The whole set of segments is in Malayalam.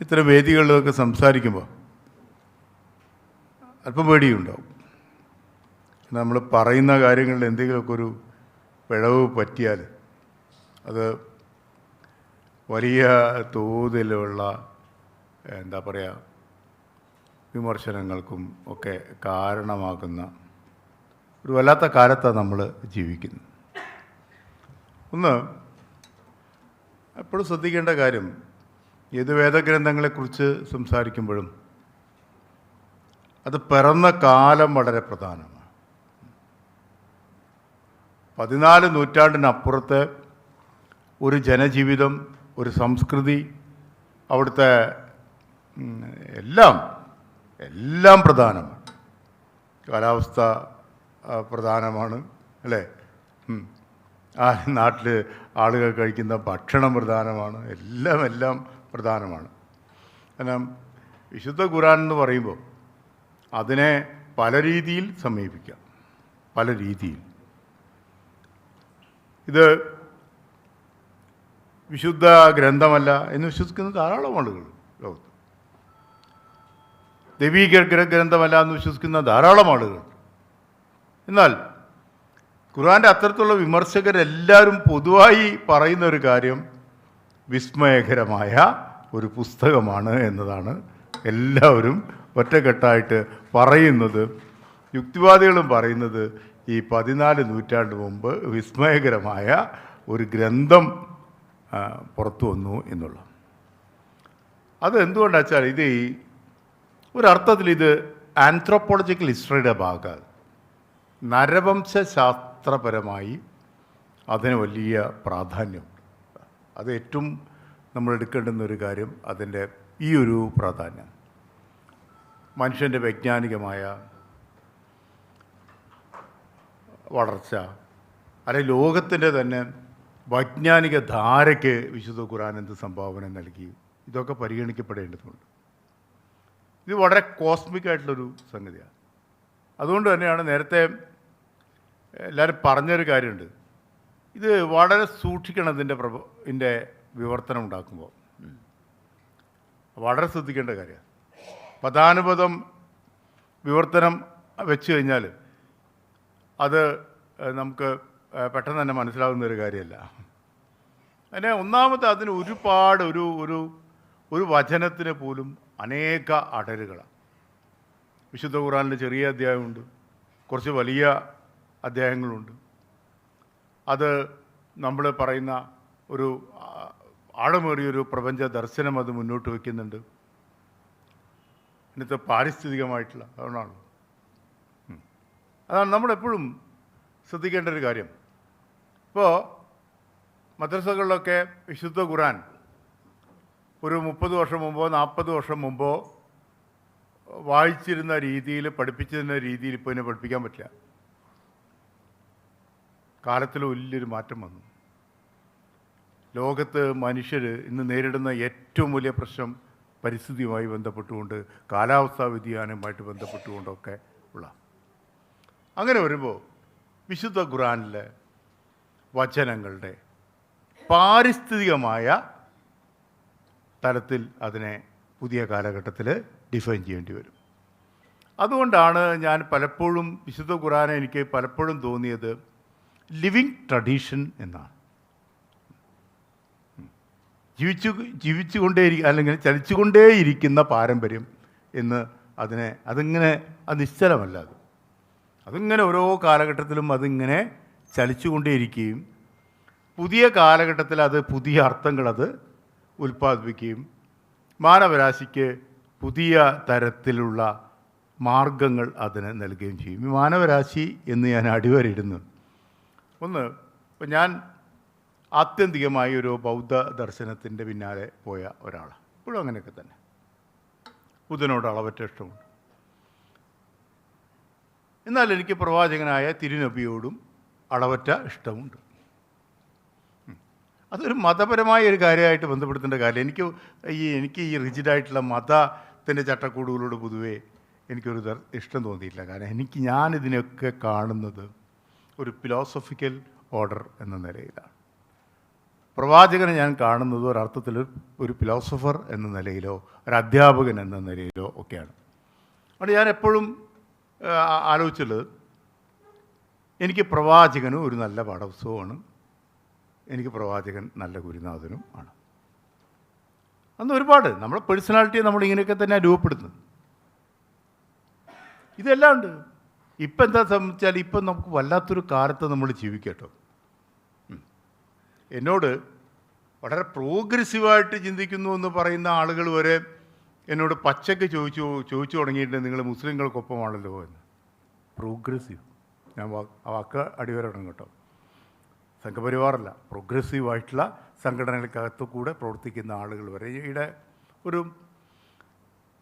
ഇത്തരം വേദികളിലൊക്കെ സംസാരിക്കുമ്പോൾ അല്പം പേടിയുണ്ടാവും. നമ്മൾ പറയുന്ന കാര്യങ്ങളിൽ എന്തെങ്കിലുമൊക്കെ ഒരു പിഴവ് പറ്റിയാൽ അത് വലിയ തോതിലുള്ള എന്താ പറയുക വിമർശനങ്ങൾക്കും ഒക്കെ കാരണമാകുന്ന ഒരു വല്ലാത്ത കാലത്താണ് നമ്മൾ ജീവിക്കുന്നത്. ഒന്ന് എപ്പോഴും ശ്രദ്ധിക്കേണ്ട കാര്യം ഏത് വേദഗ്രന്ഥങ്ങളെക്കുറിച്ച് സംസാരിക്കുമ്പോഴും അത് പിറന്ന കാലം വളരെ പ്രധാനമാണ്. പതിനാല് നൂറ്റാണ്ടിനപ്പുറത്തെ ഒരു ജനജീവിതം ഒരു സംസ്കൃതി അവിടുത്തെ എല്ലാം എല്ലാം പ്രധാനമാണ്. കാലാവസ്ഥ പ്രധാനമാണ് അല്ലേ? ആ നാട്ടിൽ ആളുകൾ കഴിക്കുന്ന ഭക്ഷണം പ്രധാനമാണ്. എല്ലാം എല്ലാം പ്രധാനമാണ്. കാരണം വിശുദ്ധ ഖുറാൻ എന്ന് പറയുമ്പോൾ അതിനെ പല രീതിയിൽ സമീപിക്കാം. പല രീതിയിൽ. ഇത് വിശുദ്ധ ഗ്രന്ഥമല്ല എന്ന് വിശ്വസിക്കുന്ന ധാരാളം ആളുകൾ ലോകത്ത്. ദൈവീക ഗ്രന്ഥമല്ല എന്ന് വിശ്വസിക്കുന്ന ധാരാളം ആളുകൾ. എന്നാൽ ഖുർആന്റെ അത്തരത്തിലുള്ള വിമർശകരെല്ലാവരും പൊതുവായി പറയുന്ന ഒരു കാര്യം വിസ്മയകരമായ ഒരു പുസ്തകമാണ് എന്നതാണ് എല്ലാവരും ഒറ്റക്കെട്ടായിട്ട് പറയുന്നത്. യുക്തിവാദികളും പറയുന്നത് ഈ പതിനാല് നൂറ്റാണ്ട് മുമ്പ് വിസ്മയകരമായ ഒരു ഗ്രന്ഥം പുറത്തു വന്നു എന്നുള്ള അത് എന്തുകൊണ്ടാ വെച്ചാൽ ഇത് ഈ ഒരർത്ഥത്തിൽ ഇത് ആന്ത്രോപ്പോളജിക്കൽ ഹിസ്റ്ററിയുടെ ഭാഗമാണ്. നരവംശാസ്ത്രപരമായി അതിന് വലിയ പ്രാധാന്യമുണ്ട് അത് ഏറ്റവും നമ്മൾ എടുക്കേണ്ടുന്ന ഒരു കാര്യം അതിന്റെ ഈ ഒരു പ്രാധാന്യം. മനുഷ്യന്റെ വൈജ്ഞാനികമായ വളർച്ച അല്ലെങ്കിൽ ലോകത്തിന്റെ തന്നെ വൈജ്ഞാനിക ധാരയ്ക്ക് വിശുദ്ധ ഖുർആൻ എന്ത് സംഭാവന നൽകി? ഇതൊക്കെ പരിഗണിക്കപ്പെടേണ്ടതുണ്ട്. ഇത് വളരെ കോസ്മിക് ആയിട്ടുള്ളൊരു സംഗതിയാണ്. അതുകൊണ്ട് തന്നെയാണ് നേരത്തെ എല്ലാവരും പറഞ്ഞൊരു കാര്യമുണ്ട്. ഇത് വളരെ സൂക്ഷിക്കണം ഇതിന്റെ പ്രഭ ഇതിന്റെ വിവർത്തനം ഉണ്ടാക്കുമ്പോൾ വളരെ ശ്രദ്ധിക്കേണ്ട കാര്യമാണ് പദാനുപദം വിവർത്തനം വെച്ച് കഴിഞ്ഞാൽ അത് നമുക്ക് പെട്ടെന്ന് തന്നെ മനസ്സിലാകുന്ന ഒരു കാര്യമല്ല. അതിനെ ഒന്നാമത്തെ അതിന് ഒരുപാട് ഒരു ഒരു ഒരു വചനത്തിന് പോലും അനേക അടരുകളാണ് വിശുദ്ധ ഖുറാനിൽ ചെറിയ അധ്യായമുണ്ട്. കുറച്ച് വലിയ അധ്യായങ്ങളുണ്ട്. അത് നമ്മൾ പറയുന്ന ഒരു ആഴമേറിയൊരു പ്രപഞ്ച ദർശനം അത് മുന്നോട്ട് വയ്ക്കുന്നുണ്ട്. ഇന്നത്തെ പാരിസ്ഥിതികമായിട്ടുള്ള അതുകൊണ്ടാണ്. അതാണ് നമ്മളെപ്പോഴും ശ്രദ്ധിക്കേണ്ട ഒരു കാര്യം. ഇപ്പോൾ മദ്രസകളിലൊക്കെ വിശുദ്ധ ഖുറാൻ ഒരു മുപ്പത് വർഷം മുമ്പോ നാൽപ്പത് വർഷം മുമ്പോ വായിച്ചിരുന്ന രീതിയിൽ പഠിപ്പിച്ചിരുന്ന രീതിയിൽ ഇപ്പോൾ ഇതിനെ പഠിപ്പിക്കാൻ പറ്റില്ല. കാലത്തിൽ വലിയൊരു മാറ്റം വന്നു. ലോകത്ത് മനുഷ്യർ ഇന്ന് നേരിടുന്ന ഏറ്റവും വലിയ പ്രശ്നം പരിസ്ഥിതിയുമായി ബന്ധപ്പെട്ടുകൊണ്ട് കാലാവസ്ഥാ വ്യതിയാനവുമായിട്ട് ബന്ധപ്പെട്ടുകൊണ്ടൊക്കെ ഉള്ള. അങ്ങനെ വരുമ്പോൾ വിശുദ്ധ ഖുറാനിലെ വചനങ്ങളുടെ പാരിസ്ഥിതികമായ തലത്തിൽ അതിനെ പുതിയ കാലഘട്ടത്തിൽ ഡിഫൈൻ ചെയ്യേണ്ടി വരും. അതുകൊണ്ടാണ് ഞാൻ പലപ്പോഴും വിശുദ്ധ ഖുറാനെ എനിക്ക് പലപ്പോഴും തോന്നിയത് ലിവിങ് ട്രഡീഷൻ എന്നാണ്. ജീവിച്ചു ജീവിച്ചുകൊണ്ടേയിരിക്കുക അല്ലെങ്കിൽ ചലിച്ചുകൊണ്ടേയിരിക്കുന്ന പാരമ്പര്യം എന്ന് അതിനെ അതിങ്ങനെ അത് നിശ്ചലമല്ല അത്. അതിങ്ങനെ ഓരോ കാലഘട്ടത്തിലും അതിങ്ങനെ ചലിച്ചുകൊണ്ടേയിരിക്കുകയും പുതിയ കാലഘട്ടത്തിൽ അത് പുതിയ അർത്ഥങ്ങൾ അത് ഉൽപ്പാദിപ്പിക്കുകയും മാനവരാശിക്ക് പുതിയ തരത്തിലുള്ള മാർഗങ്ങൾ അതിന് നൽകുകയും ചെയ്യും. മാനവരാശി എന്ന് ഞാൻ അടിവരയിടുന്നു. ഒന്ന് ഇപ്പം ഞാൻ ആത്യന്തികമായി ഒരു ബൗദ്ധ ദർശനത്തിന്റെ പിന്നാലെ പോയ ഒരാളാണ് ഇപ്പോഴും അങ്ങനെയൊക്കെ തന്നെ. ബുദ്ധനോട് അളവറ്റ ഇഷ്ടമുണ്ട്. എന്നാൽ എനിക്ക് പ്രവാചകനായ തിരുനബിയോടും അളവറ്റ ഇഷ്ടമുണ്ട്. അതൊരു മതപരമായ ഒരു കാര്യമായിട്ട് ബന്ധപ്പെടുത്തേണ്ട കാര്യം എനിക്ക് ഈ എനിക്ക് ഈ റിജിഡായിട്ടുള്ള മതത്തിന്റെ ചട്ടക്കൂടുകളോട് പൊതുവേ എനിക്കൊരു ഇഷ്ടം തോന്നിയിട്ടില്ല. കാരണം എനിക്ക് ഞാനിതിനൊക്കെ കാണുന്നത് ഒരു ഫിലോസഫിക്കൽ ഓർഡർ എന്ന നിലയിലാണ്. പ്രവാചകനെ ഞാൻ കാണുന്നത് ഒരർത്ഥത്തിൽ ഒരു ഫിലോസഫർ എന്ന നിലയിലോ ഒരു അധ്യാപകൻ എന്ന നിലയിലോ ഒക്കെയാണ്. അതുകൊണ്ട് ഞാൻ എപ്പോഴും ആലോചിച്ചുള്ളത് എനിക്ക് പ്രവാചകനും ഒരു നല്ല പാഠപുസ്തകമാണ് എനിക്ക് പ്രവാചകൻ നല്ല ഗുരുനാഥനും ആണ്. അന്ന് ഒരുപാട് നമ്മുടെ പേഴ്സണാലിറ്റിയെ നമ്മൾ ഇങ്ങനെയൊക്കെ തന്നെ രൂപപ്പെടുത്തുന്നത് ഇതെല്ലാം ഉണ്ട്. ഇപ്പം എന്താ സംബന്ധിച്ചാൽ ഇപ്പം നമുക്ക് വല്ലാത്തൊരു കാലത്ത് നമ്മൾ ജീവിക്കട്ടോ. എന്നോട് വളരെ പ്രോഗ്രസീവായിട്ട് ചിന്തിക്കുന്നു എന്ന് പറയുന്ന ആളുകൾ വരെ എന്നോട് പച്ചക്ക് ചോദിച്ചു ചോദിച്ചു തുടങ്ങിയിട്ടുണ്ട് നിങ്ങൾ മുസ്ലിങ്ങൾക്കൊപ്പമാണല്ലോ എന്ന്. പ്രോഗ്രസീവ്. ഞാൻ വാക്ക് അടിവരണം കേട്ടോ. സംഘപരിവാറല്ല പ്രോഗ്രസീവായിട്ടുള്ള സംഘടനകൾക്കകത്തു കൂടെ പ്രവർത്തിക്കുന്ന ആളുകൾ വരെ. ഈയിടെ ഒരു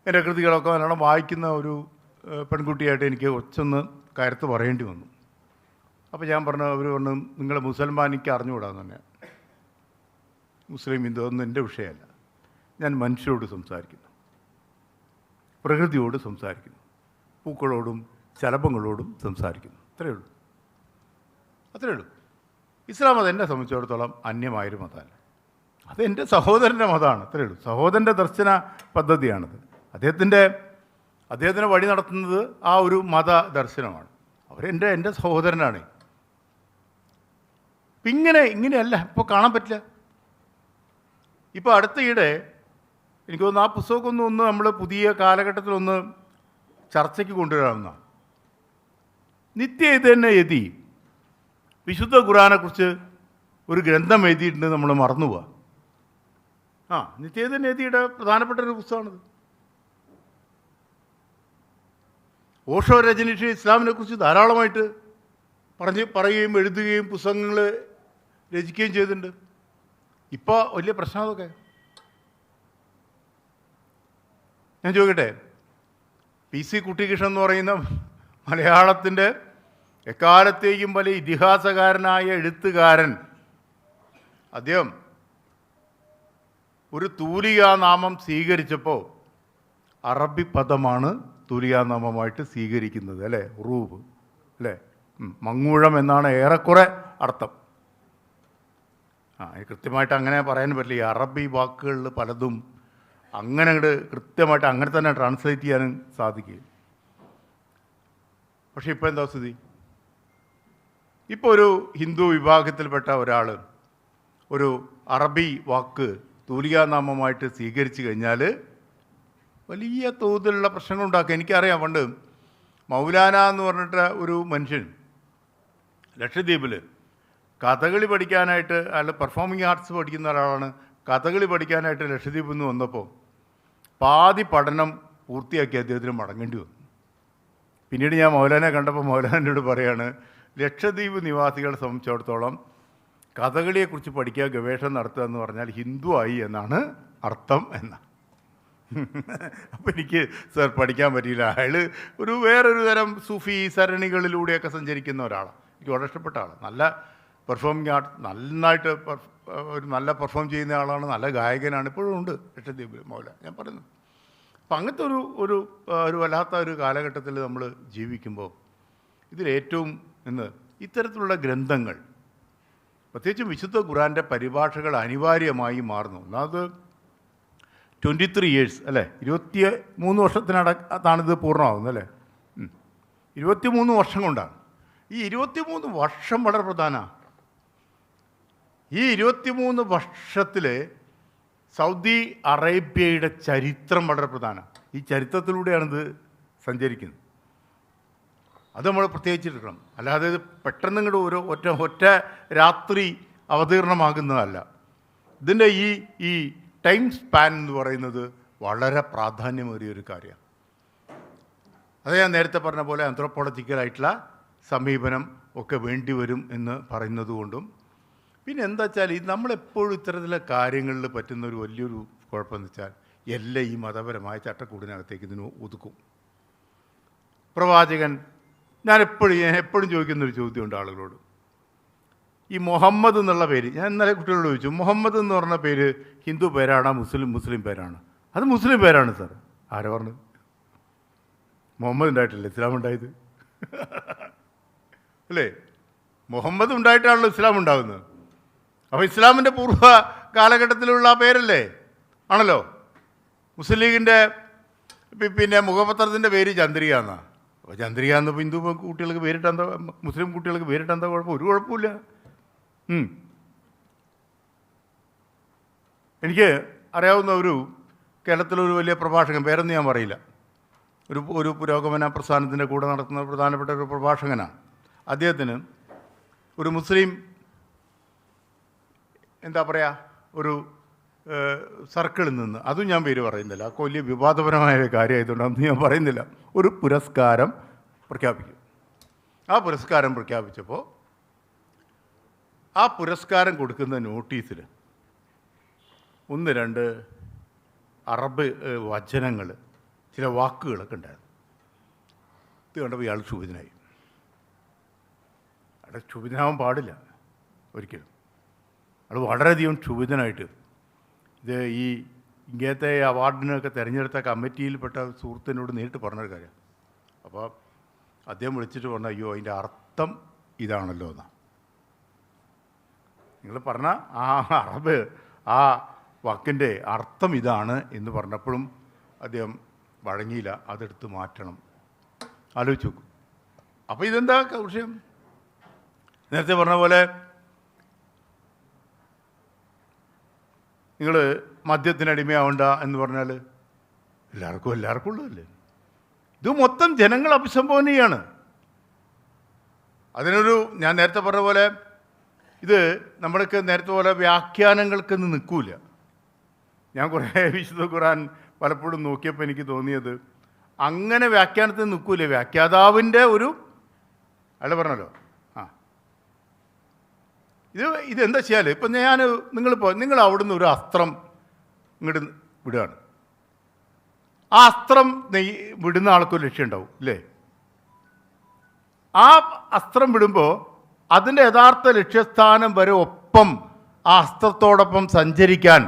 എന്റെ കൃതികളൊക്കെ നല്ലോണം വായിക്കുന്ന ഒരു പെൺകുട്ടിയായിട്ട് എനിക്ക് ഒച്ചൊന്ന് കരുത്ത് പറയേണ്ടി വന്നു. അപ്പോൾ ഞാൻ പറഞ്ഞു അവർ പറഞ്ഞു നിങ്ങൾ മുസൽമാനിക്ക് അറിഞ്ഞുകൂടാന്ന് തന്നെ മുസ്ലിം ഹിന്ദു ഒന്നും എന്റെ വിഷയമല്ല. ഞാൻ മനുഷ്യരോട് സംസാരിക്കുന്നു. പ്രകൃതിയോട് സംസാരിക്കുന്നു. പൂക്കളോടും ശലഭങ്ങളോടും സംസാരിക്കുന്നു. അത്രയേ ഉള്ളൂ. അത്രയേ ഉള്ളൂ. ഇസ്ലാം മതം എന്നെ സംബന്ധിച്ചിടത്തോളം അന്യമായൊരു മതമല്ല. അത് സഹോദരന്റെ മതമാണ്. അത്രയേ ഉള്ളൂ. സഹോദരന്റെ ദർശന പദ്ധതിയാണത്. അദ്ദേഹത്തിന്റെ അദ്ദേഹത്തിനെ വഴി നടത്തുന്നത് ആ ഒരു മത ദർശനമാണ്. അവരെന്റെ എന്റെ സഹോദരനാണ്. ഇങ്ങനെ ഇങ്ങനെയല്ല ഇപ്പോൾ കാണാൻ പറ്റില്ല. ഇപ്പോൾ അടുത്തയിടെ എനിക്ക് തോന്നുന്നു ആ പുസ്തകമൊന്നും ഒന്ന് നമ്മൾ പുതിയ കാലഘട്ടത്തിലൊന്ന് ചർച്ചയ്ക്ക് കൊണ്ടുവരാവുന്ന. നിത്യ ഇത് തന്നെ എതി. വിശുദ്ധ ഖുറാനെക്കുറിച്ച് ഒരു ഗ്രന്ഥം എഴുതിയിട്ടുണ്ട് നമ്മൾ മറന്നുപോവാ. ആ നിത്യേതൻ എഴുതിയുടെ പ്രധാനപ്പെട്ട ഒരു പുസ്തകമാണിത്. ഓഷോ രജനീഷ് ഇസ്ലാമിനെ കുറിച്ച് ധാരാളമായിട്ട് പറഞ്ഞ് പറയുകയും എഴുതുകയും പുസ്തകങ്ങൾ രചിക്കുകയും ചെയ്തിട്ടുണ്ട്. ഇപ്പോൾ വലിയ പ്രശ്നം അതൊക്കെ. ഞാൻ ചോദിക്കട്ടെ? പി സി കുട്ടികൃഷ്ണൻ എന്ന് പറയുന്ന മലയാളത്തിന്റെ എക്കാലത്തേക്കും വലിയ ഇതിഹാസകാരനായ എഴുത്തുകാരൻ. അദ്ദേഹം ഒരു തൂലികാനാമം സ്വീകരിച്ചപ്പോൾ അറബി പദമാണ് തൂലികാനാമമായിട്ട് സ്വീകരിക്കുന്നത് അല്ലേ? റൂബ് അല്ലേ? മങ്ങൂഴം എന്നാണ് ഏറെക്കുറെ അർത്ഥം. ആ കൃത്യമായിട്ട് അങ്ങനെ പറയാൻ പറ്റില്ല. ഈ അറബി വാക്കുകളിൽ പലതും അങ്ങനെ കൃത്യമായിട്ട് അങ്ങനെ തന്നെ ട്രാൻസ്ലേറ്റ് ചെയ്യാനും സാധിക്കും പക്ഷെ ഇപ്പോൾ എന്താ സ്ഥിതി? ഇപ്പോൾ ഒരു ഹിന്ദു വിഭാഗത്തിൽപ്പെട്ട ഒരാൾ ഒരു അറബി വാക്ക് തൂലികാനാമമായിട്ട് സ്വീകരിച്ചു കഴിഞ്ഞാൽ വലിയ തോതിലുള്ള പ്രശ്നങ്ങൾ ഉണ്ടാക്കുക എനിക്കറിയാം പണ്ട് മൗലാന എന്ന് പറഞ്ഞിട്ട് ഒരു മനുഷ്യൻ ലക്ഷദ്വീപിൽ കഥകളി പഠിക്കാനായിട്ട് അയാൾ പെർഫോമിംഗ് ആർട്സ് പഠിക്കുന്ന ഒരാളാണ്. കഥകളി പഠിക്കാനായിട്ട് ലക്ഷദ്വീപിൽ നിന്ന് വന്നപ്പോൾ പാതി പഠനം പൂർത്തിയാക്കി അദ്ദേഹത്തിന് മടങ്ങേണ്ടി വന്നു. പിന്നീട് ഞാൻ മൗലാനെ കണ്ടപ്പോൾ മൗലാനോട് പറയാണ് ലക്ഷദ്വീപ് നിവാസികളെ സംബന്ധിച്ചിടത്തോളം കഥകളിയെക്കുറിച്ച് പഠിക്കുക ഗവേഷണം നടത്തുക എന്ന് പറഞ്ഞാൽ ഹിന്ദു ആയി എന്നാണ് അർത്ഥം എന്ന അപ്പോൾ എനിക്ക് സർ പഠിക്കാൻ പറ്റിയില്ല. അയാൾ ഒരു വേറൊരു തരം സൂഫി സരണികളിലൂടെയൊക്കെ സഞ്ചരിക്കുന്ന ഒരാളാണ് എനിക്ക് വളരെ ഇഷ്ടപ്പെട്ട ആളാണ് നല്ല പെർഫോമിങ് ആർട്ട് നന്നായിട്ട് ഒരു നല്ല പെർഫോം ചെയ്യുന്ന ആളാണ് നല്ല ഗായകനാണ്. ഇപ്പോഴും ഉണ്ട് ലക്ഷദ്വീപിൽ മൗല ഞാൻ പറയുന്നു. അപ്പം അങ്ങനത്തെ ഒരു ഒരു ഒരു വല്ലാത്ത ഒരു കാലഘട്ടത്തിൽ നമ്മൾ ജീവിക്കുമ്പോൾ ഇതിലേറ്റവും ഇന്ന് ഇത്തരത്തിലുള്ള ഗ്രന്ഥങ്ങൾ പ്രത്യേകിച്ചും വിശുദ്ധ ഖുറാന്റെ പരിഭാഷകൾ അനിവാര്യമായി മാറുന്നു. ഒന്നാമത് ട്വന്റി ത്രീ ഇയേഴ്സ് അല്ലേ? ഇരുപത്തി മൂന്ന് വർഷത്തിനടത്താണിത് പൂർണമാകുന്നത് അല്ലേ. ഇരുപത്തി മൂന്ന് വർഷം കൊണ്ടാണ്. ഈ ഇരുപത്തി മൂന്ന് വർഷം വളരെ പ്രധാനമാണ് ഈ ഇരുപത്തി മൂന്ന് വർഷത്തിൽ സൗദി അറേബ്യയുടെ ചരിത്രം വളരെ പ്രധാനമാണ് ഈ ചരിത്രത്തിലൂടെയാണിത് സഞ്ചരിക്കുന്നത്. അത് നമ്മൾ പ്രത്യേകിച്ചിരിക്കണം അല്ലാതെ ഇത് പെട്ടെന്ന് ഇങ്ങോട്ട് ഒരു ഒറ്റ ഒറ്റ രാത്രി അവതീർണമാകുന്നതല്ല. ഇതിന്റെ ഈ ഈ ടൈം സ്പാൻ എന്ന് പറയുന്നത് വളരെ പ്രാധാന്യമേറിയ ഒരു കാര്യമാണ്. അത് ഞാൻ നേരത്തെ പറഞ്ഞ പോലെ ആന്ത്രോപോളജിക്കലായിട്ടുള്ള സമീപനം ഒക്കെ വേണ്ടി വരും എന്ന് പറയുന്നത് കൊണ്ടും പിന്നെ എന്താ വെച്ചാൽ ഈ നമ്മളെപ്പോഴും ഇത്തരത്തിലെ കാര്യങ്ങളിൽ പറ്റുന്ന ഒരു വലിയൊരു കുഴപ്പമെന്ന് വെച്ചാൽ എല്ലാം ഈ മതപരമായ ചട്ടക്കൂടിനകത്തേക്ക് ഇതിന് ഒതുക്കും. പ്രവാചകൻ ഞാൻ എപ്പോഴും ഞാൻ എപ്പോഴും ചോദിക്കുന്നൊരു ചോദ്യമുണ്ട് ആളുകളോട്. ഈ മുഹമ്മദ് എന്നുള്ള പേര്. ഞാൻ ഇന്നലെ കുട്ടികളോട് ചോദിച്ചു മുഹമ്മദ് എന്ന് പറഞ്ഞ പേര് ഹിന്ദു പേരാണ് മുസ്ലിം മുസ്ലിം പേരാണ്? അത് മുസ്ലിം പേരാണ് സാർ ആരാ പറഞ്ഞു മുഹമ്മദ് ഉണ്ടായിട്ടില്ല ഇസ്ലാം ഉണ്ടായത്? അല്ലേ? മുഹമ്മദ് ഉണ്ടായിട്ടാണല്ലോ ഇസ്ലാം ഉണ്ടാകുന്നത് അപ്പോൾ ഇസ്ലാമിന്റെ പൂർവ കാലഘട്ടത്തിലുള്ള ആ പേരല്ലേ? ആണല്ലോ? മുസ്ലിം ലീഗിന്റെ പിന്നെ മുഖപത്രത്തിന്റെ പേര് ചന്ദ്രിക എന്നാണ് അപ്പോൾ ചന്ദ്രിക എന്നപ്പോൾ ഹിന്ദു കുട്ടികൾക്ക് പേരിട്ട് എന്താ മുസ്ലിം കുട്ടികൾക്ക് പേരിട്ട് എന്താ കുഴപ്പം? ഒരു കുഴപ്പമില്ല. എനിക്ക് അറിയാവുന്ന ഒരു കേരളത്തിലൊരു വലിയ പ്രഭാഷകൻ പേരെന്ന് ഞാൻ പറയില്ല. ഒരു ഒരു പുരോഗമന പ്രസ്ഥാനത്തിന്റെ കൂടെ നടത്തുന്ന പ്രധാനപ്പെട്ട ഒരു പ്രഭാഷകനാണ്. അദ്ദേഹത്തിന് ഒരു മുസ്ലിം എന്താ പറയുക ഒരു സർക്കിളിൽ നിന്ന് അതും ഞാൻ പേര് പറയുന്നില്ല. ആ വലിയ വിവാദപരമായ ഒരു കാര്യമായതുകൊണ്ട് ഞാൻ പറയുന്നില്ല. ഒരു പുരസ്കാരം പ്രഖ്യാപിക്കും. ആ പുരസ്കാരം പ്രഖ്യാപിച്ചപ്പോൾ ആ പുരസ്കാരം കൊടുക്കുന്ന നോട്ടീസിൽ ഒന്ന് രണ്ട് അറബ് വചനങ്ങൾ ചില വാക്കുകളൊക്കെ ഉണ്ടായിരുന്നു. ഇത് കണ്ടപ്പോൾ ഇയാൾ ക്ഷുഭിതനായി. അവിടെ ക്ഷുഭിതനാവാൻ പാടില്ല ഒരിക്കലും. അത് വളരെയധികം ക്ഷുഭിതനായിട്ട് ഇത് ഈ ഇങ്ങനത്തെ അവാർഡിനൊക്കെ തിരഞ്ഞെടുത്ത കമ്മിറ്റിയിൽപ്പെട്ട സുഹൃത്തിനോട് നേരിട്ട് പറഞ്ഞൊരു കാര്യം. അപ്പോൾ അദ്ദേഹം വിളിച്ചിട്ട് പറഞ്ഞു അയ്യോ അതിന്റെ അർത്ഥം ഇതാണല്ലോ എന്നാ നിങ്ങൾ പറഞ്ഞ ആ അറബ് ആ വാക്കിന്റെ അർത്ഥം ഇതാണ് എന്ന് പറഞ്ഞപ്പോഴും അദ്ദേഹം വഴങ്ങിയില്ല അതെടുത്ത് മാറ്റണം. ആലോചിച്ച് അപ്പോൾ ഇതെന്താ കൗഷ്യം നേരത്തെ പറഞ്ഞ പോലെ നിങ്ങൾ മദ്യത്തിന് അടിമയാവണ്ട എന്ന് പറഞ്ഞാൽ എല്ലാവർക്കും എല്ലാവർക്കും ഉള്ളതല്ലേ? ഇത് മൊത്തം ജനങ്ങൾ അഭിസംബോധന ചെയ്യാണ് അതിനൊരു ഞാൻ നേരത്തെ പറഞ്ഞ പോലെ ഇത് നമ്മൾക്ക് നേരത്തെ പോലെ വ്യാഖ്യാനങ്ങൾക്കൊന്നും നിൽക്കൂല. ഞാൻ കുറേ വിശുദ്ധ ഖുറാൻ പലപ്പോഴും നോക്കിയപ്പോൾ എനിക്ക് തോന്നിയത് അങ്ങനെ വ്യാഖ്യാനത്തിന് നിൽക്കൂല. വ്യാഖ്യാതാവിന്റെ ഒരു അയാൾ പറഞ്ഞല്ലോ. ആ. ഇത് ഇതെന്താ ചെയ്യാൽ? ഇപ്പം ഞാൻ നിങ്ങളിപ്പോൾ നിങ്ങൾ അവിടുന്ന് ഒരു അസ്ത്രം ഇങ്ങോട്ട് വിടുകയാണ്. ആ അസ്ത്രം നെയ് വിടുന്ന ആൾക്കൊരു ലക്ഷ്യം ഉണ്ടാവും ഇല്ലേ? ആ അസ്ത്രം വിടുമ്പോൾ അതിന്റെ യഥാർത്ഥ ലക്ഷ്യസ്ഥാനം വരെ ഒപ്പം ആ അസ്ത്രത്തോടൊപ്പം സഞ്ചരിക്കാൻ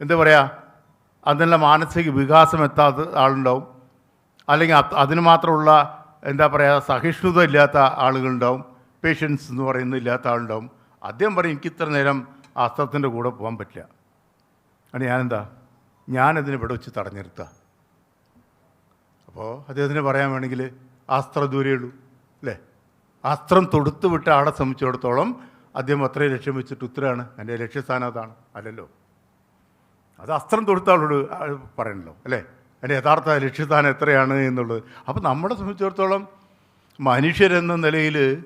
എന്താ പറയുക അതിനുള്ള മാനസിക വികാസം എത്താത്ത ആളുണ്ടാവും. അല്ലെങ്കിൽ അതിന് മാത്രമുള്ള എന്താ പറയുക സഹിഷ്ണുത ഇല്ലാത്ത ആളുകളുണ്ടാവും. പേഷ്യൻസ് എന്ന് പറയുന്ന ഇല്ലാത്ത ആളുണ്ടാവും. അദ്ദേഹം പറയും എനിക്ക് ഇത്ര നേരം അസ്ത്രത്തിന്റെ കൂടെ പോകാൻ പറ്റില്ല. അത് ഞാനെന്താ? ഞാനതിന് ഇവിടെ വെച്ച് തടഞ്ഞു അപ്പോൾ അദ്ദേഹത്തിന് പറയാൻ വേണമെങ്കിൽ ആസ്ത്ര ദൂരേ ഉള്ളൂ അല്ലേ? അസ്ത്രം തൊടുത്തു വിട്ട ആളെ സംബന്ധിച്ചിടത്തോളം അദ്ദേഹം അത്രയും ലക്ഷ്യം വെച്ചിട്ട് ഉത്തരമാണ്. എന്റെ ലക്ഷ്യസ്ഥാനം അതാണ്. അല്ലല്ലോ. അത് അസ്ത്രം തൊടുത്ത ആളോട് പറയണല്ലോ അല്ലേ? എന്റെ യഥാർത്ഥ ലക്ഷ്യസ്ഥാനം എത്രയാണ് എന്നുള്ളത്. അപ്പോൾ നമ്മളെ സംബന്ധിച്ചിടത്തോളം മനുഷ്യരെന്ന നിലയിൽ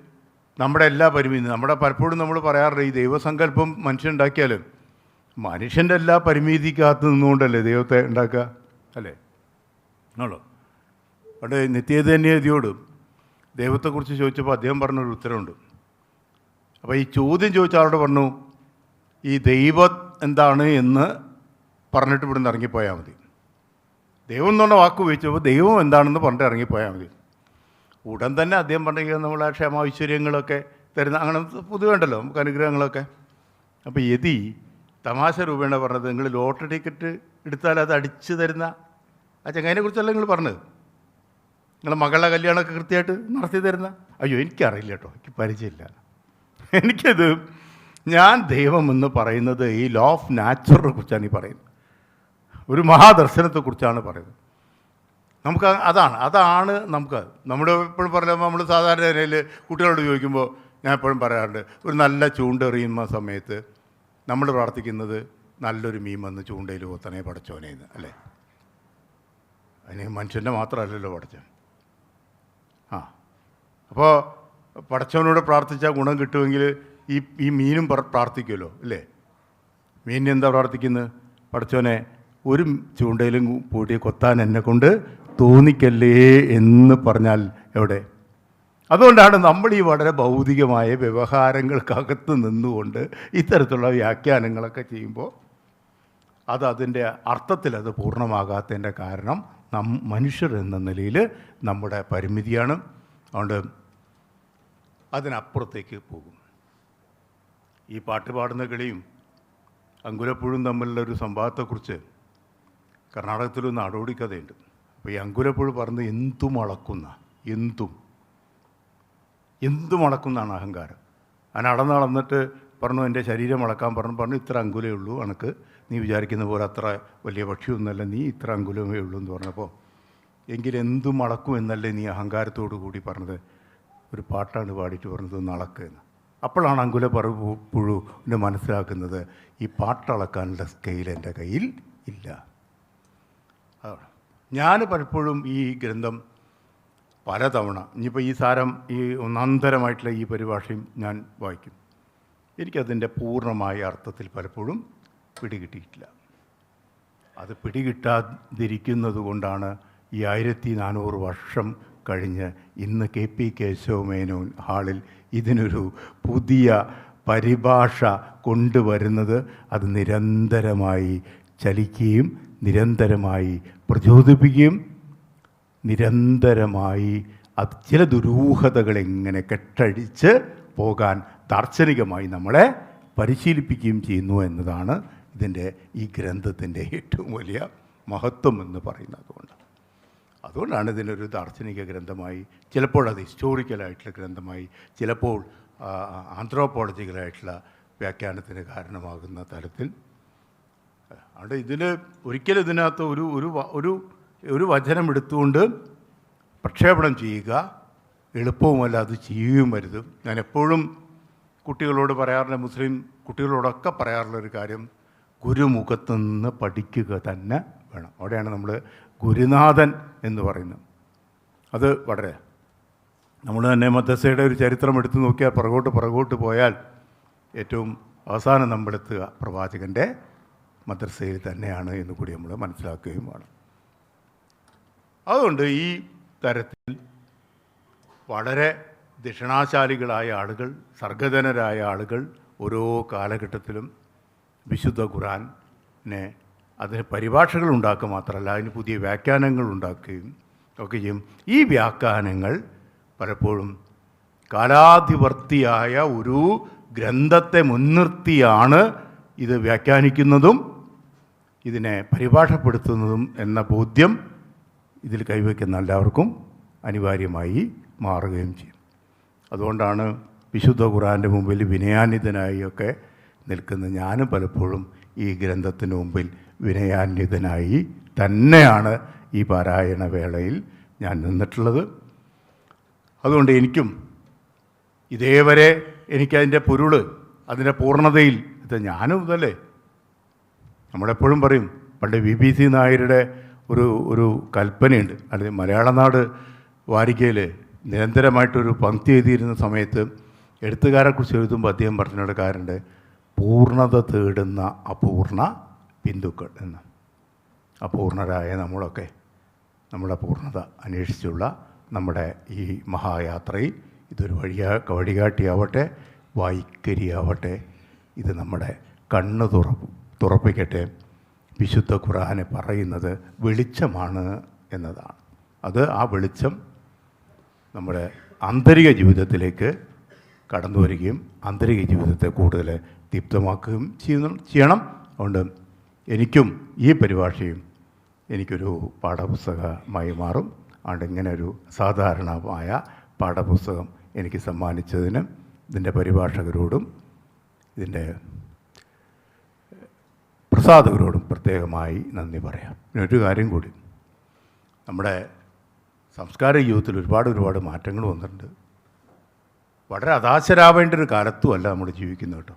നമ്മുടെ എല്ലാ പരിമിതി നമ്മുടെ പലപ്പോഴും നമ്മൾ പറയാറുണ്ട് ഈ ദൈവസങ്കല്പം മനുഷ്യനുണ്ടാക്കിയാൽ മനുഷ്യന്റെ എല്ലാ പരിമിതിക്കകത്ത് നിന്നുകൊണ്ടല്ലേ ദൈവത്തെ ഉണ്ടാക്കുക അല്ലേ? ആണല്ലോ. അവിടെ നിത്യതന്യതിയോട് ദൈവത്തെക്കുറിച്ച് ചോദിച്ചപ്പോൾ അദ്ദേഹം പറഞ്ഞൊരു ഉത്തരവുണ്ട്. അപ്പോൾ ഈ ചോദ്യം ചോദിച്ച ആളോട് പറഞ്ഞു ഈ ദൈവം എന്താണ് എന്ന് പറഞ്ഞിട്ട് ഇവിടുന്ന് ഇറങ്ങിപ്പോയാൽ മതി. ദൈവം എന്ന് പറഞ്ഞ വാക്ക് ഉപയോഗിച്ചപ്പോൾ ദൈവം എന്താണെന്ന് പറഞ്ഞിട്ട് ഇറങ്ങിപ്പോയാൽ മതി. ഉടൻ തന്നെ അദ്ദേഹം പറഞ്ഞെങ്കിൽ നമ്മളെ ക്ഷേമൈശ്വര്യങ്ങളൊക്കെ തരുന്ന അങ്ങനെ പൊതുവേണ്ടല്ലോ നമുക്ക് അനുഗ്രഹങ്ങളൊക്കെ. അപ്പോൾ യതി തമാശ രൂപേണ പറഞ്ഞത് നിങ്ങൾ ലോട്ടറി ടിക്കറ്റ് എടുത്താൽ അത് അടിച്ചു തരുന്ന ആ ചങ്ങാതിനെ കുറിച്ചല്ല നിങ്ങൾ പറഞ്ഞത്. നിങ്ങളെ മകളുടെ കല്യാണമൊക്കെ കൃത്യമായിട്ട് നടത്തി തരുന്ന? അയ്യോ എനിക്കറിയില്ല കേട്ടോ. എനിക്ക് പരിചയമില്ല. എനിക്കത് ഞാൻ ദൈവം എന്ന് പറയുന്നത് ഈ ലോ ഓഫ് നാച്ചുറലിനെ കുറിച്ചാണ് ഈ പറയുന്നത്. ഒരു മഹാദർശനത്തെക്കുറിച്ചാണ് പറയുന്നത്. നമുക്ക് അതാണ്. അതാണ് നമുക്ക് നമ്മുടെ എപ്പോഴും പറയുമ്പോൾ നമ്മൾ സാധാരണ നിലയിൽ കുട്ടികളോട് ചോദിക്കുമ്പോൾ ഞാൻ എപ്പോഴും പറയാറുണ്ട് ഒരു നല്ല ചൂണ്ടെറിയുന്ന സമയത്ത് നമ്മൾ പ്രാർത്ഥിക്കുന്നത് നല്ലൊരു മീൻ വന്ന് ചൂണ്ടയിൽ കൊത്തണേ പടച്ചോനേന്ന് അല്ലേ? അതിന് മനുഷ്യന്റെ മാത്രമല്ലല്ലോ പടച്ചോൻ അപ്പോൾ പടച്ചവനോട് പ്രാർത്ഥിച്ചാൽ ഗുണം കിട്ടുമെങ്കിൽ ഈ ഈ മീനും പ്ര- പ്രാർത്ഥിക്കുമല്ലോ അല്ലേ മീനിന് എന്താ പ്രാർത്ഥിക്കുന്നത് പടച്ചോനെ ഒരു ചൂണ്ടയിലും പൂട്ടി കൊത്താൻ എന്നെ കൊണ്ട് തോന്നിക്കല്ലേ എന്ന് പറഞ്ഞാൽ എവിടെ? അതുകൊണ്ടാണ് നമ്മൾ ഈ വളരെ ഭൗതികമായ വ്യവഹാരങ്ങൾക്കകത്ത് നിന്നുകൊണ്ട് ഇത്തരത്തിലുള്ള വ്യാഖ്യാനങ്ങളൊക്കെ ചെയ്യുമ്പോൾ അത് അതിന്റെ അർത്ഥത്തിൽ അത് പൂർണമാകാത്തതിന്റെ കാരണം നം മനുഷ്യർ എന്ന നിലയിൽ നമ്മുടെ പരിമിതിയാണ്. അതുകൊണ്ട് അതിനപ്പുറത്തേക്ക് പോകും. ഈ പാട്ട് പാടുന്ന കിളിയും അങ്കുലപ്പുഴും തമ്മിലുള്ള ഒരു സംഭവത്തെക്കുറിച്ച് കർണാടകത്തിലൊരു നാടോടി കഥയുണ്ട്. അപ്പോൾ ഈ അങ്കുലപ്പുഴ പറഞ്ഞ് എന്തും അളക്കുന്ന എന്തും എന്തും അളക്കുന്നതാണ് അഹങ്കാരം. അതിന് അളന്ന് അളന്നിട്ട് പറഞ്ഞു എന്റെ ശരീരം അളക്കാൻ പറഞ്ഞു പറഞ്ഞു ഇത്ര അങ്കുലേ ഉള്ളൂ അനക്ക്. നീ വിചാരിക്കുന്ന പോലെ അത്ര വലിയ പക്ഷിയൊന്നുമല്ല നീ ഇത്ര അങ്കുലമേ ഉള്ളൂ എന്ന് പറഞ്ഞപ്പോൾ എങ്കിലെന്തും അളക്കും എന്നല്ലേ നീ അഹങ്കാരത്തോടു കൂടി പറഞ്ഞത്? ഒരു പാട്ടാണ് പാടിയിട്ട് പറഞ്ഞത് നളക്ക് എന്ന്. അപ്പോഴാണ് അങ്കുല പറു പുഴു മനസ്സിലാക്കുന്നത് ഈ പാട്ടളക്കാനുള്ള സ്കെയിൽ എന്റെ കയ്യിൽ ഇല്ല. അതാണ്. ഞാൻ പലപ്പോഴും ഈ ഗ്രന്ഥം പലതവണ ഇനിയിപ്പോൾ ഈ സാരം ഈ ഒന്നാന്തരമായിട്ടുള്ള ഈ പരിഭാഷയും ഞാൻ വായിക്കും. എനിക്കതിന്റെ പൂർണമായ അർത്ഥത്തിൽ പലപ്പോഴും പിടികിട്ടിയിട്ടില്ല. അത് പിടികിട്ടാതിരിക്കുന്നത് കൊണ്ടാണ് ഈ ആയിരത്തി നാനൂറ് വർഷം കഴിഞ്ഞ് ഇന്ന് കെ പി കേശവമേനോൻ ഹാളിൽ ഇതിനൊരു പുതിയ പരിഭാഷ കൊണ്ടുവരുന്നത് അത് നിരന്തരമായി ചലിക്കുകയും നിരന്തരമായി പ്രചോദിപ്പിക്കുകയും നിരന്തരമായി അത് ചില ദുരൂഹതകൾ എങ്ങനെ കെട്ടഴിച്ച് പോകാൻ ദാർശനികമായി നമ്മളെ പരിശീലിപ്പിക്കുകയും ചെയ്യുന്നു എന്നതാണ് ഇതിന്റെ ഈ ഗ്രന്ഥത്തിന്റെ ഏറ്റവും വലിയ മഹത്വം എന്ന് പറയുന്നത് അതുകൊണ്ട് അതുകൊണ്ടാണ് ഇതിനൊരു ദാർശനിക ഗ്രന്ഥമായി ചിലപ്പോൾ അത് ഹിസ്റ്റോറിക്കലായിട്ടുള്ള ഗ്രന്ഥമായി ചിലപ്പോൾ ആന്ത്രോപോളജിക്കലായിട്ടുള്ള വ്യാഖ്യാനത്തിന് കാരണമാകുന്ന തരത്തിൽ. അതുകൊണ്ട് ഇതിന് ഒരിക്കലും ഇതിനകത്ത് ഒരു ഒരു ഒരു ഒരു വചനം എടുത്തുകൊണ്ട് പ്രക്ഷേപണം ചെയ്യുക എളുപ്പവുമല്ല അത് ചെയ്യുകയും വരുത് ഞാൻ എപ്പോഴും കുട്ടികളോട് പറയാറുള്ള മുസ്ലിം കുട്ടികളോടൊക്കെ പറയാറുള്ളൊരു കാര്യം ഗുരുമുഖത്ത് നിന്ന് പഠിക്കുക തന്നെ വേണം. അവിടെയാണ് നമ്മൾ ഗുരുനാഥൻ എന്ന് പറയുന്നത്. അത് വളരെ നമ്മൾ തന്നെ മദ്രസയുടെ ഒരു ചരിത്രം എടുത്തു നോക്കിയാൽ പുറകോട്ട് പുറകോട്ട് പോയാൽ ഏറ്റവും അവസാനം നമ്മളെത്തുക പ്രവാചകന്റെ മദ്രസയിൽ തന്നെയാണ് എന്ന് കൂടി നമ്മൾ മനസ്സിലാക്കുകയും വേണം. അതുകൊണ്ട് ഈ തരത്തിൽ വളരെ ദക്ഷിണാശാലികളായ ആളുകൾ സർഗധനരായ ആളുകൾ ഓരോ കാലഘട്ടത്തിലും വിശുദ്ധ ഖുറാനെ അതിന് പരിഭാഷകൾ ഉണ്ടാക്കുക മാത്രമല്ല അതിന് പുതിയ വ്യാഖ്യാനങ്ങൾ ഉണ്ടാക്കുകയും ഒക്കെ ചെയ്യും. ഈ വ്യാഖ്യാനങ്ങൾ പലപ്പോഴും കാലാധിവർത്തിയായ ഒരു ഗ്രന്ഥത്തെ മുൻനിർത്തിയാണ് ഇത് വ്യാഖ്യാനിക്കുന്നതും ഇതിനെ പരിഭാഷപ്പെടുത്തുന്നതും എന്ന ബോധ്യം ഇതിൽ കൈവയ്ക്കുന്ന എല്ലാവർക്കും അനിവാര്യമായി മാറുകയും ചെയ്യും. അതുകൊണ്ടാണ് വിശുദ്ധ ഖുറാന്റെ മുമ്പിൽ വിനയാനിതനായി ഒക്കെ നിൽക്കുന്ന ഞാനും പലപ്പോഴും ഈ ഗ്രന്ഥത്തിന് മുമ്പിൽ വിനയാന്വിതനായി തന്നെയാണ് ഈ പാരായണ വേളയിൽ ഞാൻ നിന്നിട്ടുള്ളത്. അതുകൊണ്ട് എനിക്കും ഇതേവരെ എനിക്കതിന്റെ പൊരുൾ അതിന്റെ പൂർണതയിൽ ഇത് ഞാനും ഇതല്ലേ? നമ്മളെപ്പോഴും പറയും പണ്ട് വി പി സി നായരുടെ ഒരു ഒരു കൽപ്പനയുണ്ട്. അല്ലെങ്കിൽ മലയാള നാട് വാരികയിൽ നിരന്തരമായിട്ടൊരു പങ്ക്തി എഴുതിയിരുന്ന സമയത്ത് എഴുത്തുകാരെക്കുറിച്ച് എഴുതുമ്പോൾ അദ്ദേഹം പറഞ്ഞിടക്കാരുണ്ട് പൂർണത തേടുന്ന അപൂർണ ബിന്ദുക്കൾ എന്ന്. അപൂർണരായ നമ്മളൊക്കെ നമ്മുടെ പൂർണത അന്വേഷിച്ചുള്ള നമ്മുടെ ഈ മഹായാത്രയിൽ ഇതൊരു വഴിയാ വഴികാട്ടിയാവട്ടെ വായിക്കരിയാവട്ടെ ഇത് നമ്മുടെ കണ്ണ് തുറപ്പ് തുറപ്പിക്കട്ടെ. വിശുദ്ധ ഖുർആന് പറയുന്നത് വെളിച്ചമാണ് എന്നതാണ്. അത് ആ വെളിച്ചം നമ്മുടെ ആന്തരിക ജീവിതത്തിലേക്ക് കടന്നു വരികയും ആന്തരിക ജീവിതത്തെ കൂടുതൽ ദീപ്തമാക്കുകയും ചെയ്യുന്നു ചെയ്യണം. അതുകൊണ്ട് എനിക്കും ഈ പരിഭാഷയും എനിക്കൊരു പാഠപുസ്തകമായി മാറും. അതുകൊണ്ട് ഇങ്ങനെ ഒരു സാധാരണമായ പാഠപുസ്തകം എനിക്ക് സമ്മാനിച്ചതിന് ഇതിന്റെ പരിഭാഷകരോടും ഇതിന്റെ പ്രസാദകരോടും പ്രത്യേകമായി നന്ദി പറയാം. പിന്നെ ഒരു കാര്യം കൂടി. നമ്മുടെ സംസ്കാര ജീവിതത്തിൽ ഒരുപാട് ഒരുപാട് മാറ്റങ്ങൾ വന്നിട്ടുണ്ട്. വളരെ അതാശരാവേണ്ട ഒരു കാലത്തുമല്ല നമ്മൾ ജീവിക്കുന്നത് കേട്ടോ.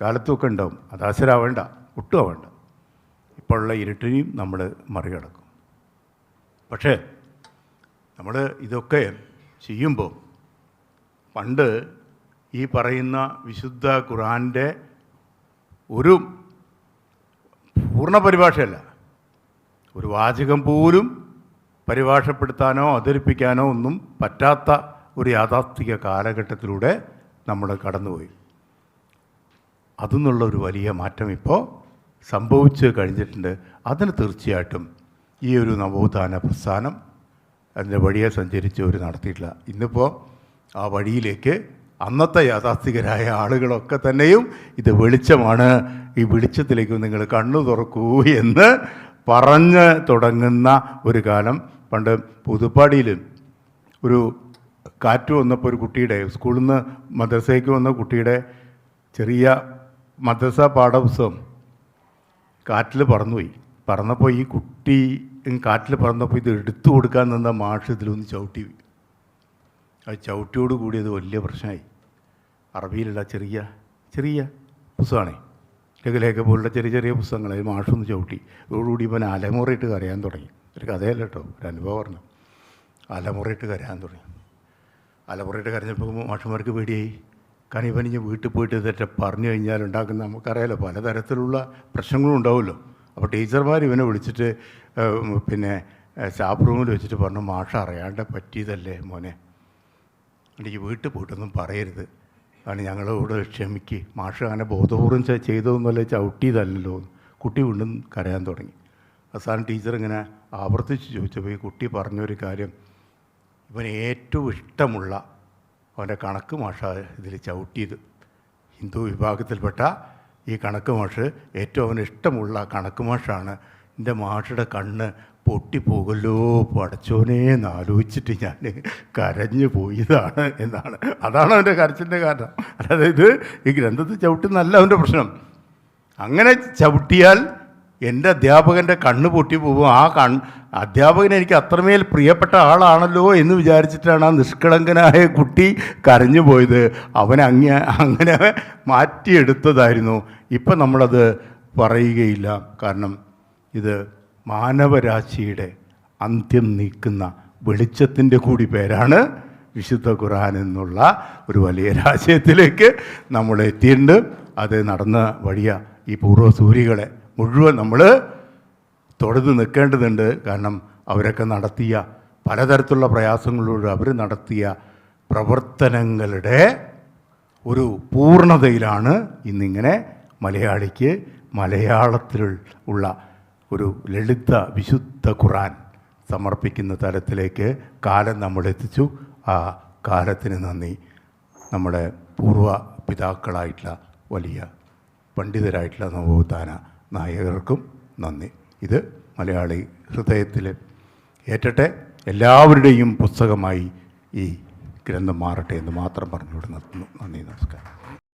കാലത്തുമൊക്കെ ഉണ്ടാവും. അതാശരാവേണ്ട ഒട്ടും വേണ്ട ഇപ്പോഴുള്ള ഇരുട്ടിനെയും നമ്മൾ മറികടക്കും. പക്ഷേ നമ്മൾ ഇതൊക്കെ ചെയ്യുമ്പോൾ പണ്ട് ഈ പറയുന്ന വിശുദ്ധ ഖുറാന്റെ ഒരു പൂർണ പരിഭാഷയല്ല ഒരു വാചകം പോലും പരിഭാഷപ്പെടുത്താനോ അവതരിപ്പിക്കാനോ ഒന്നും പറ്റാത്ത ഒരു യാഥാസ്ഥിക കാലഘട്ടത്തിലൂടെ നമ്മൾ കടന്നുപോയി. അതെന്നുള്ള ഒരു വലിയ മാറ്റം ഇപ്പോൾ സംഭവിച്ച് കഴിഞ്ഞിട്ടുണ്ട്. അതിന് തീർച്ചയായിട്ടും ഈ ഒരു നവോത്ഥാന പ്രസ്ഥാനം അതിന്റെ വഴിയെ സഞ്ചരിച്ച് ഒരു നടത്തിയിട്ടില്ല. ഇന്നിപ്പോൾ ആ വഴിയിലേക്ക് അന്നത്തെ യാഥാസ്ഥികരായ ആളുകളൊക്കെ തന്നെയും ഇത് വെളിച്ചമാണ്. ഈ വെളിച്ചത്തിലേക്ക് നിങ്ങൾ കണ്ണു തുറക്കൂ എന്ന് പറഞ്ഞ് തുടങ്ങുന്ന ഒരു കാലം. പണ്ട് പുതുപ്പാടിയിൽ ഒരു കാറ്റ് വന്നപ്പോൾ ഒരു കുട്ടിയുടെ സ്കൂളിൽ നിന്ന് മദ്രസയ്ക്ക് വന്ന കുട്ടിയുടെ ചെറിയ മദ്രസ പാഠപുസ്തകം കാറ്റിൽ പറന്നുപോയി. പറന്നപ്പോൾ ഈ കുട്ടി കാറ്റിൽ പറന്നപ്പോൾ ഇത് എടുത്തു കൊടുക്കാൻ നിന്ന മാഷ് ഇതിലൊന്ന് ചവിട്ടി. ആ ചവിട്ടിയോട് കൂടി അത് വലിയ പ്രശ്നമായി. അറബിയിലുള്ള ചെറിയ ചെറിയ പുസ്തകമാണേ. ലഘുലേഖ പോലുള്ള ചെറിയ ചെറിയ പുസ്തകങ്ങൾ അതിൽ മാഷൊന്ന് ചവിട്ടി. ഇതോടുകൂടി ഇവൻ അലമുറയിട്ട് കരയാൻ തുടങ്ങി. ഒരു കഥയല്ല കേട്ടോ ഒരു അനുഭവം പറഞ്ഞു. അലമുറയിട്ട് കരയാൻ തുടങ്ങി. അലമുറയിട്ട് കരഞ്ഞപ്പോൾ മാഷന്മാർക്ക് പേടിയായി. കാരണം ഇവനിഞ്ഞ് വീട്ടിൽ പോയിട്ട് ഇതൊക്കെ പറഞ്ഞു കഴിഞ്ഞാൽ ഉണ്ടാക്കുന്ന നമുക്കറിയാലോ പലതരത്തിലുള്ള പ്രശ്നങ്ങളും ഉണ്ടാവുമല്ലോ. അപ്പോൾ ടീച്ചർമാർ ഇവനെ വിളിച്ചിട്ട് പിന്നെ സ്റ്റാഫ് റൂമിൽ വെച്ചിട്ട് പറഞ്ഞു മാഷ അറിയാണ്ട് പറ്റിയതല്ലേ മോനെ. എനിക്ക് വീട്ടിൽ പോയിട്ടൊന്നും പറയരുത്. കാരണം ഞങ്ങളോട് ക്ഷമിക്ക്. മാഷ അങ്ങനെ ബോധപൂർവം ചെ- ചെയ്തതൊന്നുമല്ല ചവിട്ടിയതല്ലല്ലോ. കുട്ടി വീണ്ടും കരയാൻ തുടങ്ങി. അവസാനം ടീച്ചർ ഇങ്ങനെ ആവർത്തിച്ച് ചോദിച്ചപ്പോൾ ഈ കുട്ടി പറഞ്ഞൊരു കാര്യം. ഇവന് ഏറ്റവും ഇഷ്ടമുള്ള അവന്റെ കണക്ക് മാഷ ഇതിൽ ചവിട്ടിയത്. ഹിന്ദു വിഭാഗത്തിൽപ്പെട്ട ഈ കണക്ക് മാഷ് ഏറ്റവും അവന് ഇഷ്ടമുള്ള കണക്ക് മാഷാണ്. എന്റെ മാഷയുടെ കണ്ണ് പൊട്ടിപ്പോകല്ലോ പടച്ചോനെ എന്ന് ആലോചിച്ചിട്ട് ഞാൻ കരഞ്ഞു പോയതാണ് എന്നാണ്. അതാണ് അവന്റെ കരച്ചിന്റെ കാരണം. അതായത് ഈ ഗ്രന്ഥത്തിൽ ചവിട്ടുന്നല്ല അവന്റെ പ്രശ്നം. അങ്ങനെ ചവിട്ടിയാൽ എന്റെ അധ്യാപകന്റെ കണ്ണ് പൊട്ടി പോകും. ആ കൺ അധ്യാപകൻ എനിക്ക് അത്രമേൽ പ്രിയപ്പെട്ട ആളാണല്ലോ എന്ന് വിചാരിച്ചിട്ടാണ് ആ നിഷ്കളങ്കനായ കുട്ടി കരഞ്ഞു പോയത്. അവൻ അങ്ങ അങ്ങനെ മാറ്റിയെടുത്തതായിരുന്നു. ഇപ്പം നമ്മളത് പറയുകയില്ല. കാരണം ഇത് മാനവരാശിയുടെ അന്ത്യം നീക്കുന്ന വെളിച്ചത്തിന്റെ കൂടി പേരാണ് വിശുദ്ധ ഖുർആൻ എന്നുള്ള ഒരു വലിയ രാജ്യത്തിലേക്ക് നമ്മൾ എത്തിയിട്ടുണ്ട് അത് നടന്ന വഴിയ ഈ പൂർവസൂരികളെ മുഴുവൻ നമ്മൾ തൊഴുത് നിൽക്കേണ്ടതുണ്ട് കാരണം അവരൊക്കെ നടത്തിയ പലതരത്തിലുള്ള പ്രയാസങ്ങളിലൂടെ അവർ നടത്തിയ പ്രവർത്തനങ്ങളുടെ ഒരു പൂർണതയിലാണ് ഇന്നിങ്ങനെ മലയാളിക്ക് മലയാളത്തിൽ ഉള്ള ഒരു ലളിത വിശുദ്ധ ഖുറാൻ സമർപ്പിക്കുന്ന തലത്തിലേക്ക് കാലം നമ്മളെത്തിച്ചു. ആ കാലത്തിന് നന്ദി. നമ്മുടെ പൂർവ പിതാക്കളായിട്ടുള്ള വലിയ പണ്ഡിതരായിട്ടുള്ള നവോത്ഥാന നായകർക്കും നന്ദി. ഇത് മലയാളി ഹൃദയത്തിൽ ഏറ്റട്ടെ എല്ലാവരുടെയും പുസ്തകമായി ഈ ഗ്രന്ഥം മാറട്ടെ എന്ന് മാത്രം പറഞ്ഞുകൊണ്ട് നിർത്തുന്നു. നന്ദി നമസ്കാരം.